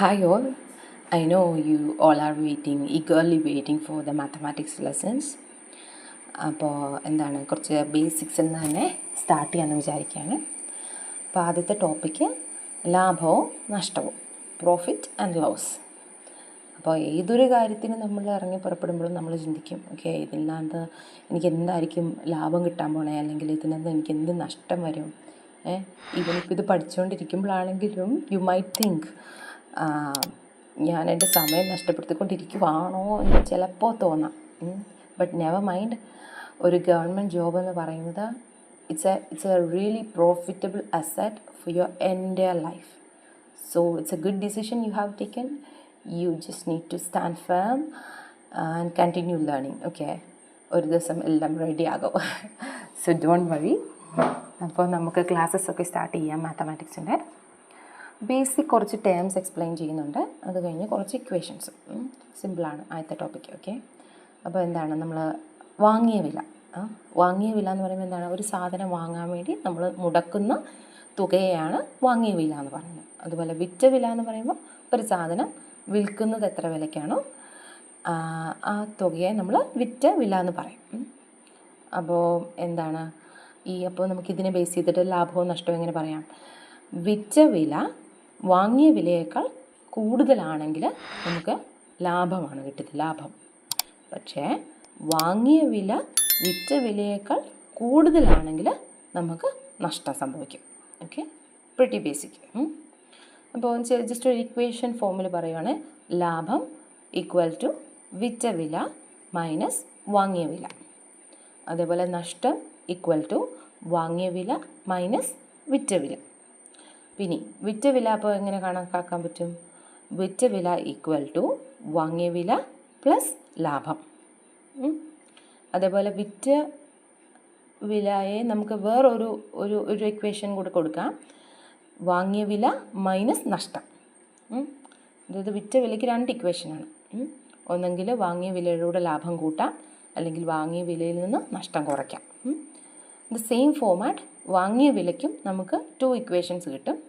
Hi all, I know you all are waiting, eagerly waiting for the mathematics lessons. അപ്പോൾ എന്താണ് കുറച്ച് ബേസിക്സിൽ നിന്ന് തന്നെ സ്റ്റാർട്ട് ചെയ്യാമെന്ന് വിചാരിക്കുകയാണ്. അപ്പോൾ ആദ്യത്തെ ടോപ്പിക്ക് ലാഭവും നഷ്ടവും പ്രോഫിറ്റ് ആൻഡ് ലോസ് അപ്പോൾ ഏതൊരു കാര്യത്തിന് നമ്മൾ ഇറങ്ങി പുറപ്പെടുമ്പോഴും നമ്മൾ ചിന്തിക്കും ഓക്കെ ഇതിനകത്ത് എനിക്ക് എന്തായിരിക്കും ലാഭം കിട്ടാൻ പോണേ? അല്ലെങ്കിൽ ഇതിനകത്ത് എനിക്ക് എന്ത് നഷ്ടം വരും? ഏഹ് ഇവനിപ്പോൾ ഇത് പഠിച്ചുകൊണ്ടിരിക്കുമ്പോഴാണെങ്കിലും യു മൈറ്റ് തിങ്ക് ഞാൻ എന്റെ സമയം നഷ്ടപ്പെടുത്തിക്കൊണ്ടിരിക്കുവാണോ എന്ന് ചിലപ്പോൾ തോന്നാം. ബട്ട് നെവർ മൈൻഡ് ഒരു ഗവൺമെന്റ് ജോബ് എന്ന് പറയുന്നത് it's a it's a really profitable asset for your എന്റെ life so it's a good decision you have taken you just need to stand firm and continue learning okay ഒരു ദിവസം എല്ലാം ready ആകും. So don't വഴി അപ്പോൾ നമുക്ക് classes ഒക്കെ start ചെയ്യാം മാത്തമാറ്റിക്സിന്റെ ബേസിക് കുറച്ച് ടേംസ് എക്സ്പ്ലെയിൻ ചെയ്യുന്നുണ്ട്. അത് കഴിഞ്ഞ് കുറച്ച് ഇക്വേഷൻസ് സിമ്പിളാണ് ആദ്യത്തെ ടോപ്പിക് ഓക്കെ അപ്പോൾ എന്താണ് നമ്മൾ വാങ്ങിയ വില. വാങ്ങിയ വില എന്ന് പറയുമ്പോൾ എന്താണ്? ഒരു സാധനം വാങ്ങാൻ വേണ്ടി നമ്മൾ മുടക്കുന്ന തുകയാണ് വാങ്ങിയ വില എന്ന് പറയുന്നത്. അതുപോലെ വിറ്റ വില എന്ന് പറയുമ്പോൾ ഒരു സാധനം വിൽക്കുന്നത് എത്ര വിലയ്ക്കാണോ ആ, തുകയെ നമ്മൾ വിറ്റ വില എന്ന് പറയും. അപ്പോൾ എന്താണ്? ഈ അപ്പോൾ നമുക്കിതിനെ ബേസ് ചെയ്തിട്ട് ലാഭവും നഷ്ടവും എങ്ങനെ പറയാം? വിറ്റ വില വാങ്ങിയ വിലയേക്കാൾ കൂടുതലാണെങ്കിൽ നമുക്ക് ലാഭമാണ് കിട്ടുന്നത് ലാഭം. പക്ഷേ വാങ്ങിയ വില വിറ്റ വിലയേക്കാൾ കൂടുതലാണെങ്കിൽ നമുക്ക് നഷ്ടം സംഭവിക്കും. ഓക്കെ പ്രിറ്റി ബേസിക് അപ്പോൾ ജസ്റ്റ് ഒരു ഇക്വേഷൻ ഫോമിൽ പറയുകയാണ് ലാഭം ഈക്വൽ ടു വിറ്റ വില മൈനസ് വാങ്ങിയ വില. അതേപോലെ നഷ്ടം ഈക്വൽ ടു വാങ്ങിയ വില മൈനസ് വിറ്റ വില. പിന്നെ വിറ്റ വില അപ്പോൾ എങ്ങനെ കണക്കാക്കാൻ പറ്റും? വിറ്റ വില ഈക്വൽ ടു വാങ്ങിയ വില പ്ലസ് ലാഭം. അതേപോലെ വിറ്റ വിലയെ നമുക്ക് വേറൊരു ഒരു ഒരു ഇക്വേഷൻ കൂടെ കൊടുക്കാം. വാങ്ങിയ വില മൈനസ് നഷ്ടം. അതായത് വിറ്റ വിലയ്ക്ക് രണ്ട് ഇക്വേഷനാണ് ഒന്നെങ്കിൽ വാങ്ങിയ വിലയിലൂടെ ലാഭം കൂട്ടാം. അല്ലെങ്കിൽ വാങ്ങിയ വിലയിൽ നിന്ന് നഷ്ടം കുറയ്ക്കാം. ദ സെയിം ഫോമാറ്റ് വാങ്ങിയ വിലയ്ക്കും നമുക്ക് ടു ഇക്വേഷൻസ് കിട്ടും.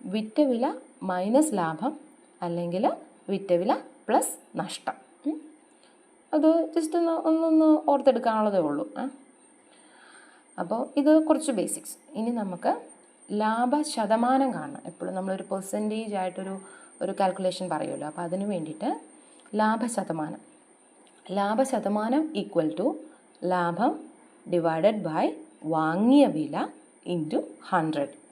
വിറ്റ വില മൈനസ് ലാഭം അല്ലെങ്കിൽ വിറ്റ വില പ്ലസ് നഷ്ടം. അത് ജസ്റ്റ് ഒന്ന് ഒന്നൊന്ന് ഓർത്തെടുക്കാനുള്ളതേ ഉള്ളൂ. അപ്പോൾ ഇത് കുറച്ച് ബേസിക്സ് ഇനി നമുക്ക് ലാഭ ശതമാനം കാണണം. എപ്പോഴും നമ്മളൊരു പെർസെന്റേജ് ആയിട്ടൊരു ഒരു കാൽക്കുലേഷൻ പറയുമല്ലോ. അപ്പോൾ അതിന് വേണ്ടിയിട്ട് ലാഭ ശതമാനം ലാഭ ശതമാനം ഈക്വൽ ടു ലാഭം ഡിവൈഡഡ് ബൈ വാങ്ങിയ വില ഇന്റു ഹൺഡ്രഡ്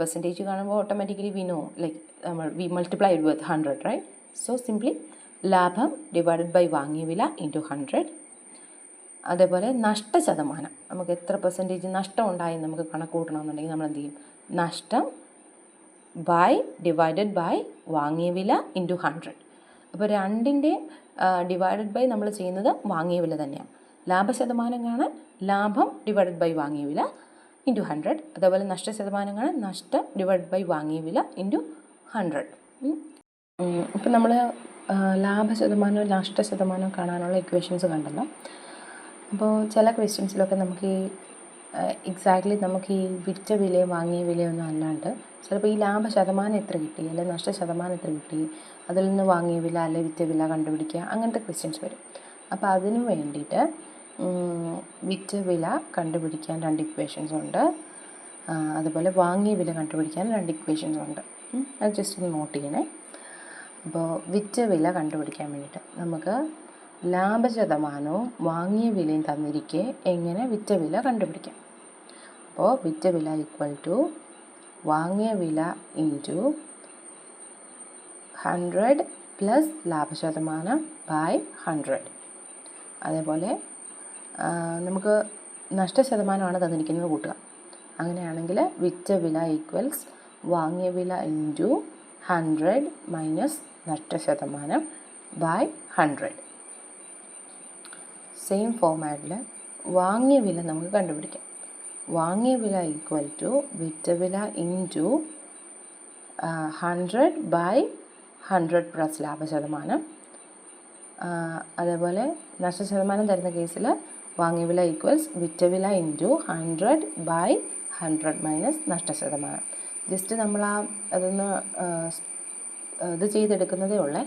പെർസെന്റേജ് കാണുമ്പോൾ ഓട്ടോമാറ്റിക്കലി വി നോ ലൈക്ക് നമ്മൾ we multiply with hundred right so simply ലാഭം ഡിവൈഡഡ് ബൈ വാങ്ങിയ വില ഇൻ ടു ഹൺഡ്രഡ് അതേപോലെ നഷ്ട ശതമാനം. നമുക്ക് എത്ര പെർസെന്റേജ് നഷ്ടം ഉണ്ടായി നമുക്ക് കണക്ക് കൂട്ടണമെന്നുണ്ടെങ്കിൽ നമ്മൾ എന്ത് ചെയ്യും? നഷ്ടം ബൈ ഡിവൈഡഡ് ബൈ വാങ്ങിയ വില ഇൻ ടു ഹൺഡ്രഡ് അപ്പോൾ രണ്ടിന്റെ ഡിവൈഡഡ് ബൈ നമ്മൾ ചെയ്യുന്നത് വാങ്ങിയ വില തന്നെയാണ്. ലാഭശതമാനം കാണാൻ ലാഭം ഡിവൈഡഡ് ബൈ വാങ്ങിയ വില ഇന്റു ഹൺഡ്രഡ് അതേപോലെ നഷ്ട ശതമാനങ്ങൾ നഷ്ടം ഡിവൈഡ് ബൈ വാങ്ങിയ വില ഇന്റു ഹൺഡ്രഡ് ഇപ്പം നമ്മൾ ലാഭ ശതമാനവും നഷ്ട ശതമാനവും കാണാനുള്ള ഇക്വേഷൻസ് കണ്ടല്ലോ. അപ്പോൾ ചില ക്വസ്റ്റ്യൻസിലൊക്കെ നമുക്ക് ഈ എക്സാക്ട്ലി നമുക്ക് ഈ വിറ്റ വിലയും വാങ്ങിയ വിലയൊന്നും അല്ലാണ്ട് ചിലപ്പോൾ ഈ ലാഭ ശതമാനം എത്ര കിട്ടി അല്ലെങ്കിൽ നഷ്ട ശതമാനം എത്ര കിട്ടി അതിൽ നിന്ന് വാങ്ങിയ വില അല്ലെങ്കിൽ വിറ്റ വില കണ്ടുപിടിക്കുക അങ്ങനത്തെ ക്വസ്റ്റ്യൻസ് വരും. അപ്പോൾ അതിനു വേണ്ടിയിട്ട് വിറ്റ വില കണ്ടുപിടിക്കാൻ രണ്ട് ഇക്വേഷൻസ് ഉണ്ട്. അതുപോലെ വാങ്ങിയ വില കണ്ടുപിടിക്കാൻ രണ്ട് ഇക്വേഷൻസ് ഉണ്ട്. അത് ജസ്റ്റ് നോട്ട് ചെയ്യണേ. അപ്പോൾ വിറ്റ വില കണ്ടുപിടിക്കാൻ വേണ്ടിയിട്ട് നമുക്ക് ലാഭശതമാനവും വാങ്ങിയ വിലയും തന്നിരിക്കെ എങ്ങനെ വിറ്റ വില കണ്ടുപിടിക്കാം. അപ്പോൾ വിറ്റ വില ഈക്വൽ ടു വാങ്ങിയ വില ഇന്റു ഹൺഡ്രഡ് പ്ലസ് ലാഭശതമാനം ബൈ ഹൺഡ്രഡ് അതേപോലെ നമുക്ക് നഷ്ടശതമാനമാണ് തന്നിരിക്കുന്നത് കൂട്ടുക. അങ്ങനെയാണെങ്കിൽ വിറ്റ വില ഈക്വൽസ് വാങ്ങിയ വില ഇന്റു ഹൺഡ്രഡ് മൈനസ് നഷ്ടശതമാനം ബൈ ഹൺഡ്രഡ് സെയിം ഫോമാറ്റിൽ വാങ്ങിയ വില നമുക്ക് കണ്ടുപിടിക്കാം. വാങ്ങിയ വില ഈക്വൽ ടു വിറ്റ വില into hundred by hundred plus ലാഭശതമാനം അതേപോലെ നഷ്ടശതമാനം തരുന്ന കേസിൽ വാങ്ങിയ വില ഈക്വൽസ് വിറ്റ വില into hundred by hundred minus നഷ്ടശതമാനം. Just നമ്മൾ ആ അതൊന്ന് ഇത് ചെയ്തെടുക്കുന്നതേ ഉള്ളേ.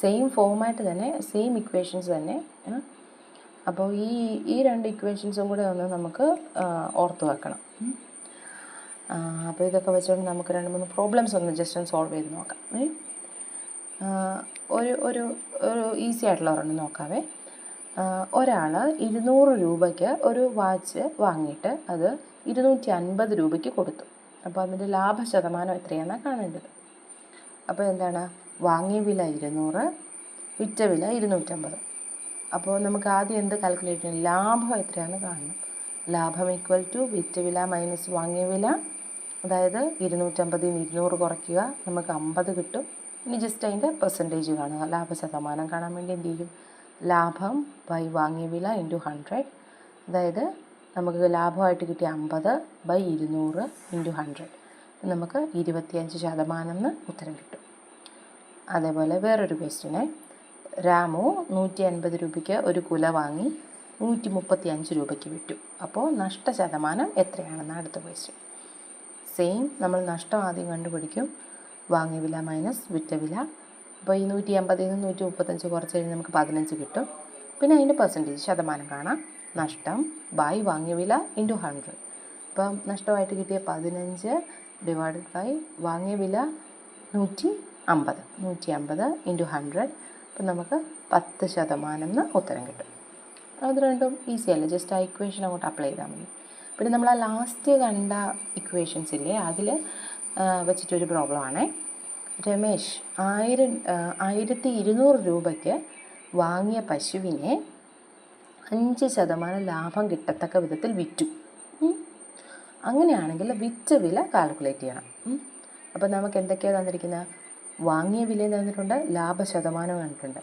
സെയിം ഫോമായിട്ട് തന്നെ സെയിം ഇക്വേഷൻസ് തന്നെ. അപ്പോൾ ഈ ഈ രണ്ട് ഇക്വേഷൻസും കൂടെ ഒന്ന് നമുക്ക് ഓർത്ത് വെക്കണം. അപ്പോൾ ഇതൊക്കെ വെച്ചുകൊണ്ട് നമുക്ക് രണ്ട് മൂന്ന് പ്രോബ്ലംസ് ഒന്ന് ജസ്റ്റ് ഒന്ന് സോൾവ് ചെയ്ത് നോക്കാം. ഒരു ഒരു ഈസി ആയിട്ടുള്ള ഒരെണ്ണം നോക്കാവേ. ഒരാൾ ഇരുന്നൂറ് രൂപയ്ക്ക് ഒരു വാച്ച് വാങ്ങിയിട്ട് അത് ഇരുന്നൂറ്റി അൻപത് രൂപയ്ക്ക് കൊടുത്തു. അപ്പോൾ അതിന്റെ ലാഭ ശതമാനം എത്രയാണെന്നാണ് കാണേണ്ടത്? അപ്പോൾ എന്താണ്? വാങ്ങിയ വില ഇരുന്നൂറ് വിറ്റ വില ഇരുന്നൂറ്റമ്പത് അപ്പോൾ നമുക്ക് ആദ്യം എന്ത് കാൽക്കുലേറ്റ് ചെയ്യണം? ലാഭം എത്രയാണെന്ന് കാണണം. ലാഭം ഈക്വൽ ടു വിറ്റ വില മൈനസ് വാങ്ങിയ വില അതായത് ഇരുന്നൂറ്റമ്പതിൽ നിന്ന് ഇരുന്നൂറ് കുറയ്ക്കുക നമുക്ക് അമ്പത് കിട്ടും. ഇനി ജസ്റ്റ് അതിന്റെ പെർസെന്റേജ് കാണുക. ലാഭ ശതമാനം കാണാൻ വേണ്ടി എന്ത് ചെയ്യും? ലാഭം ബൈ വാങ്ങിയ വില ഇന്റു ഹൺഡ്രഡ് അതായത് നമുക്ക് ലാഭമായിട്ട് കിട്ടിയ അമ്പത് ബൈ ഇരുന്നൂറ് ഇന്റു ഹൺഡ്രഡ് നമുക്ക് ഇരുപത്തിയഞ്ച് ശതമാനം എന്ന് ഉത്തരം കിട്ടും. അതേപോലെ വേറൊരു ക്വസ്റ്റ്യന് രാമു നൂറ്റി അൻപത് രൂപയ്ക്ക് ഒരു കുല വാങ്ങി നൂറ്റി മുപ്പത്തി അഞ്ച് രൂപയ്ക്ക് വിറ്റു. അപ്പോൾ നഷ്ട ശതമാനം എത്രയാണെന്ന് അടുത്ത ക്വസ്റ്റ്യൻ സെയിം നമ്മൾ നഷ്ടം ആദ്യം കണ്ടുപിടിക്കും. വാങ്ങിയ വില മൈനസ് വിറ്റ വില അപ്പോൾ ഈ നൂറ്റി അമ്പതിൽ നിന്ന് നൂറ്റി മുപ്പത്തഞ്ച് കുറച്ച് കഴിഞ്ഞ് നമുക്ക് പതിനഞ്ച് കിട്ടും. പിന്നെ അതിന്റെ പെർസെന്റേജ് ശതമാനം കാണാം. നഷ്ടം ബൈ വാങ്ങിയ വില ഇന്റു ഹൺഡ്രഡ് അപ്പം നഷ്ടമായിട്ട് കിട്ടിയ പതിനഞ്ച് ഡിവൈഡഡ് ബൈ വാങ്ങിയ വില നൂറ്റി അമ്പത് നൂറ്റി അമ്പത് ഇന്റു ഹൺഡ്രഡ് അപ്പം നമുക്ക് പത്ത് ശതമാനം എന്ന് ഉത്തരം കിട്ടും. അത് രണ്ടും ഈസി അല്ലേ? ജസ്റ്റ് ആ ഇക്വേഷൻ അങ്ങോട്ട് അപ്ലൈ ചെയ്താൽ മതി. പിന്നെ നമ്മൾ ആ ലാസ്റ്റ് കണ്ട ഇക്വേഷൻസ് ഇല്ലേ? അതിൽ വെച്ചിട്ടൊരു പ്രോബ്ലം ആണേ. രമേശ് ആയിരം ആയിരത്തി ഇരുന്നൂറ് രൂപയ്ക്ക് വാങ്ങിയ പശുവിനെ അഞ്ച് ശതമാനം ലാഭം കിട്ടത്തക്ക വിധത്തിൽ വിറ്റു. അങ്ങനെയാണെങ്കിൽ വിറ്റ വില കാൽക്കുലേറ്റ് ചെയ്യണം. അപ്പം അപ്പോൾ നമുക്ക് എന്തൊക്കെയാണ് തന്നിരിക്കുന്നത് വാങ്ങിയ വില തന്നിട്ടുണ്ട് ലാഭ ശതമാനം തന്നിട്ടുണ്ട്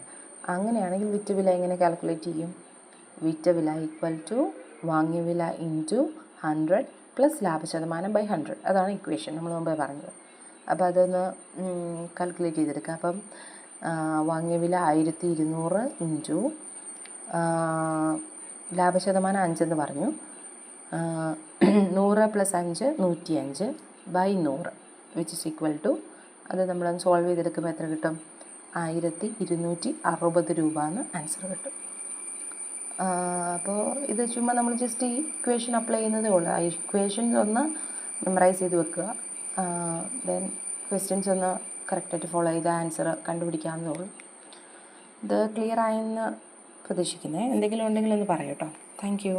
അങ്ങനെയാണെങ്കിൽ വിറ്റ വില എങ്ങനെ കാൽക്കുലേറ്റ് ചെയ്യും? വിറ്റ വില ഈക്വൽ ടു വാങ്ങിയ വില ഇന്റു ഹൺഡ്രഡ് പ്ലസ് ലാഭ ശതമാനം ബൈ ഹൺഡ്രഡ് അതാണ് ഇക്വേഷൻ നമ്മൾ മുമ്പേ പറഞ്ഞത്. അപ്പോൾ അതൊന്ന് കാൽക്കുലേറ്റ് ചെയ്തെടുക്കുക അപ്പം വാങ്ങിയ വില ആയിരത്തി ഇരുന്നൂറ് ഇന്റു ലാഭശതമാനം അഞ്ചെന്ന് പറഞ്ഞു. നൂറ് പ്ലസ് അഞ്ച് നൂറ്റി അഞ്ച് ബൈ നൂറ് വിച്ച് ഇസ് ഈക്വൽ ടു അത് നമ്മളൊന്ന് സോൾവ് ചെയ്തെടുക്കുമ്പോൾ എത്ര കിട്ടും? ആയിരത്തി ഇരുന്നൂറ്റി അറുപത് രൂപ എന്ന് ആൻസർ കിട്ടും അപ്പോൾ ഇത് ചുമ്മാ നമ്മൾ ജസ്റ്റ് ഈ ഇക്വേഷൻ അപ്ലൈ ചെയ്യുന്നതേ ഉള്ളൂ. ആ ഇക്വേഷൻസ് ഒന്ന് മെമ്മറൈസ് ചെയ്ത് വെക്കുക. ദെൻ ക്വസ്റ്റ്യൻസ് ഒന്ന് കറക്റ്റായിട്ട് ഫോളോ ചെയ്ത് ആൻസർ കണ്ടുപിടിക്കാമെന്ന് ഉള്ളൂ ഇത് ക്ലിയർ ആയെന്ന് പ്രതീക്ഷിക്കുന്നത് എന്തെങ്കിലും ഉണ്ടെങ്കിൽ ഒന്ന് പറയൂ കേട്ടോ താങ്ക് യു